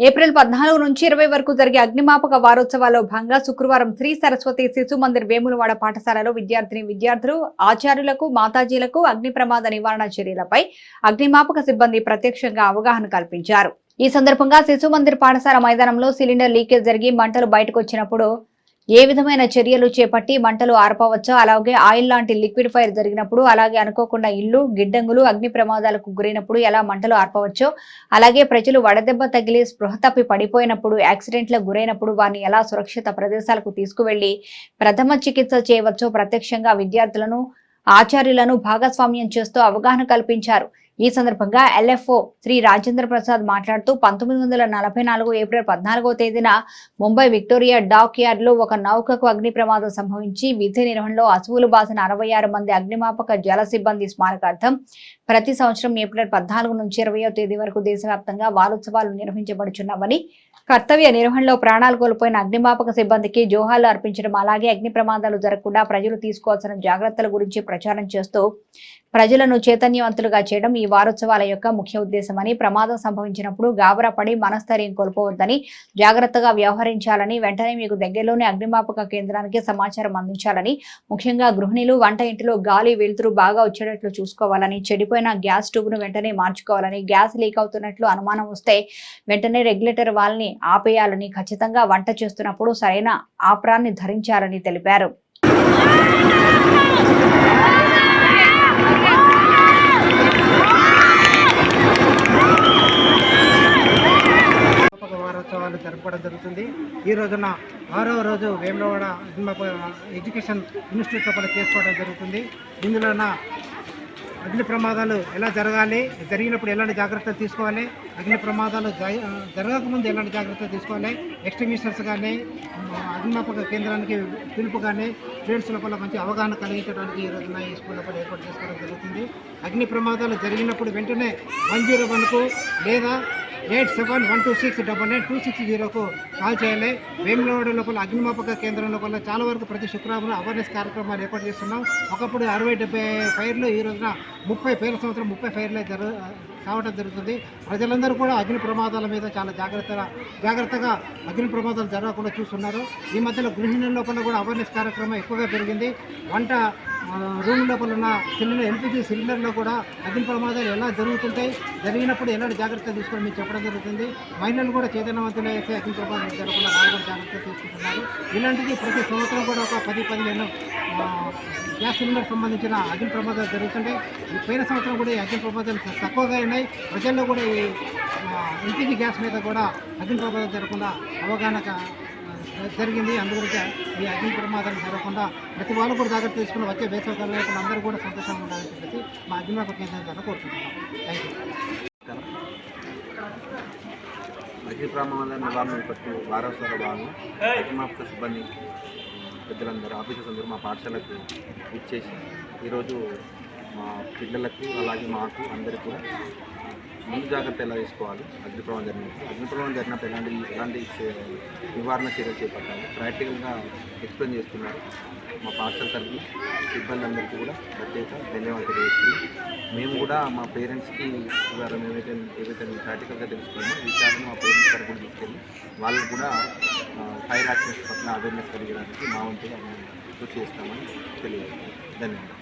April పద్నాలుగు నుంచి ఇరవై వరకు జరిగే అగ్నిమాపక వారోత్సవాల్లో భాగంగా శుక్రవారం శ్రీ సరస్వతి శిశు మందిర్ వేములవాడ పాఠశాలలో విద్యార్థిని విద్యార్థులు ఆచార్యులకు మాతాజీలకు అగ్ని ప్రమాద నివారణ చర్యలపై అగ్నిమాపక సిబ్బంది ప్రత్యక్షంగా అవగాహన కల్పించారు. ఈ సందర్భంగా శిశు మందిర్ పాఠశాల మైదానంలో సిలిండర్ లీకేజ్ జరిగి మంటలు బయటకు వచ్చినప్పుడు ఏ విధమైన చర్యలు చేపట్టి మంటలు ఆర్పవచ్చో అలాగే ఆయిల్ లాంటి లిక్విడ్ ఫైర్ జరిగినప్పుడు అలాగే అనుకోకుండా ఇల్లు గిడ్డంగులు అగ్ని ప్రమాదాలకు గురైనప్పుడు ఎలా మంటలు ఆర్పవచ్చో అలాగే ప్రజలు వడదెబ్బ తగిలి స్పృహ తప్పి పడిపోయినప్పుడు యాక్సిడెంట్లకు గురైనప్పుడు వారిని ఎలా సురక్షిత ప్రదేశాలకు తీసుకువెళ్ళి ప్రథమ చికిత్స చేయవచ్చో ప్రత్యక్షంగా విద్యార్థులను ఆచార్యులను భాగస్వామ్యం చేస్తూ అవగాహన కల్పించారు. ఈ సందర్భంగా ఎల్ఎఫ్ఓ శ్రీ రాజేంద్ర ప్రసాద్ మాట్లాడుతూ పంతొమ్మిది వందల నలభై నాలుగు ఏప్రిల్ పద్నాలుగో తేదీన ముంబై విక్టోరియా డాక్ యార్డ్లో ఒక నౌకకు అగ్ని ప్రమాదం సంభవించి విధి నిర్వహణలో అసువులు బాసిన అరవై ఆరు మంది అగ్నిమాపక జల సిబ్బంది స్మారకార్థం ప్రతి సంవత్సరం ఏప్రిల్ పద్నాలుగు నుంచి ఇరవయో తేదీ వరకు దేశవ్యాప్తంగా వారోత్సవాలు నిర్వహించబడుచున్నామని కర్తవ్య నిర్వహణలో ప్రాణాలు కోల్పోయిన అగ్నిమాపక సిబ్బందికి జోహాలు అర్పించడం అలాగే అగ్ని ప్రమాదాలు జరగకుండా ప్రజలు తీసుకోవాల్సిన జాగ్రత్తల గురించి ప్రచారం చేస్తూ ప్రజలను చైతన్యవంతులుగా చేయడం ఈ వారోత్సవాల యొక్క ముఖ్య ఉద్దేశమని ప్రమాదం సంభవించినప్పుడు గాబరా పడి మనస్థైర్యం కోల్పోవద్దని జాగ్రత్తగా వ్యవహరించాలని వెంటనే మీకు దగ్గరలోని అగ్నిమాపక కేంద్రానికి సమాచారం అందించాలని ముఖ్యంగా గృహిణులు వంట ఇంటిలో గాలి వెలుతురు బాగా వచ్చేటట్లు చూసుకోవాలని చెడిపోయిన గ్యాస్ ట్యూబ్ను వెంటనే మార్చుకోవాలని గ్యాస్ లీక్ అవుతున్నట్లు అనుమానం వస్తే వెంటనే రెగ్యులేటర్ వాళ్ళని ఆపేయాలని ఖచ్చితంగా వంట చేస్తున్నప్పుడు సరైన ఆప్రాన్ని ధరించాలని తెలిపారు. వారోత్సవాలు జరుగుతుంది. ఈ రోజున ఆరవ రోజు వేములవాడ ఎడ్యుకేషన్ ఇన్స్టిట్యూట్ కూడా చేసుకోవడం జరుగుతుంది. ఇందులోన అగ్ని ప్రమాదాలు ఎలా జరగాలి జరిగినప్పుడు ఎలాంటి జాగ్రత్తలు తీసుకోవాలి అగ్ని ప్రమాదాలు జరగకముందు ఎలాంటి జాగ్రత్తలు తీసుకోవాలి ఎక్స్ట్రీమిస్టర్స్ కానీ అగ్నిమాపక కేంద్రానికి పిలుపు కానీ స్టూడెంట్స్ లోపల మంచి అవగాహన కలిగించడానికి ఈ రోజున ఈ స్కూల్ లోపల ఏర్పాటు చేసుకోవడం జరుగుతుంది. అగ్ని ప్రమాదాలు జరిగినప్పుడు వెంటనే వన్ జీరో వన్కు లేదా eight seven one two six double nine two six జీరోకు call చేయాలి. వేములవాడ లోపల అగ్నిమాపక కేంద్రం లోపల చాలా వరకు ప్రతి శుక్రవారం అవేర్నెస్ కార్యక్రమాలు ఏర్పాటు చేస్తున్నాం. ఒకప్పుడు అరవై డెబ్బై ఫైర్లు ఈ రోజున ముప్పై పేల సంవత్సరం ముప్పై ఫైర్లే జరు కావడం జరుగుతుంది. ప్రజలందరూ కూడా అగ్ని ప్రమాదాల మీద చాలా జాగ్రత్తగా జాగ్రత్తగా అగ్ని ప్రమాదాలు జరగకుండా చూస్తున్నారు. ఈ మధ్యలో గృహిణుల లోపల కూడా అవేర్నెస్ కార్యక్రమం ఎక్కువగా పెరిగింది. వంట రూమ్ లోపల ఉన్న సిలిండర్ ఎల్పిజి సిలిండర్లో కూడా అగ్ని ప్రమాదాలు ఎలా జరుగుతుంటాయి జరిగినప్పుడు ఎలాంటి జాగ్రత్తలు తీసుకోవడం మీకు చెప్పడం జరుగుతుంది. మహిళలు కూడా చైతన్యవంతులు అయితే అగ్ని ప్రమాదాలు జరగకుండా వాళ్ళు కూడా జాగ్రత్తలు తీసుకుంటున్నారు. ఇలాంటిది ప్రతి సంవత్సరం కూడా ఒక పది పదిహేను గ్యాస్ సిలిండర్ సంబంధించిన అగ్ని ప్రమాదాలు జరుగుతుంటాయి. ఈ పోయిన సంవత్సరం కూడా ఈ అగ్ని ప్రమాదాలు తక్కువగా ఉన్నాయి. ప్రజల్లో కూడా ఈ ఎల్పిజి గ్యాస్ మీద కూడా అగ్ని ప్రమాదాలు జరగకుండా అవగాహన జరిగింది. అందుగురించి ఈ అగ్ని ప్రమాదాలు జరగకుండా ప్రతి వాళ్ళు కూడా జాగ్రత్త తీసుకుని వచ్చే వేసవకాలంలో కూడా అందరూ కూడా సంతోషంగా ఉండాలని చెప్పేసి మా అగ్నిమాపక కేంద్రం ద్వారా కోరుకుంటున్నాం. థ్యాంక్ యూ అగ్ని ప్రమాదాల నివారణ విపత్తు వారోత్సవాల భాగం అగ్నిమాపక సిబ్బంది పెద్దలందరూ ఆఫీసర్స్ అందరూ మా పాఠశాలకు ఇచ్చేసి ఈరోజు మా పిల్లలకు అలాగే మాకు అందరికీ కూడా ముందు జాగ్రత్త ఎలా తీసుకోవాలి? అగ్ని ప్రమాదం జరిగినప్పుడు. అగ్ని ప్రమాదం జరిగినప్పుడు ఎలాంటి ఎలాంటి నివారణ చర్యలు చేపట్టాలి? ప్రాక్టికల్గా ఎక్స్ప్లెయిన్ చేస్తున్నారు మా పాఠశాల తరఫున సిబ్బంది అందరికీ కూడా ప్రత్యేక ధన్యవాదాలు తెలియజేస్తుంది మేము కూడా మా పేరెంట్స్కి ఇవాళ మేమైతే ఏవైతే ప్రాక్టికల్గా తెలుసుకున్నామో ఈ విషయాలను మా పేరెంట్స్ తరఫున తీసుకెళ్ళి వాళ్ళకు కూడా ఫైర్ యాక్సిడెంట్స్ పట్ల అవేర్నెస్ కలిగడానికి మా వంతుగా మేము కృషి చేస్తామని తెలియజేస్తాం ధన్యవాదాలు.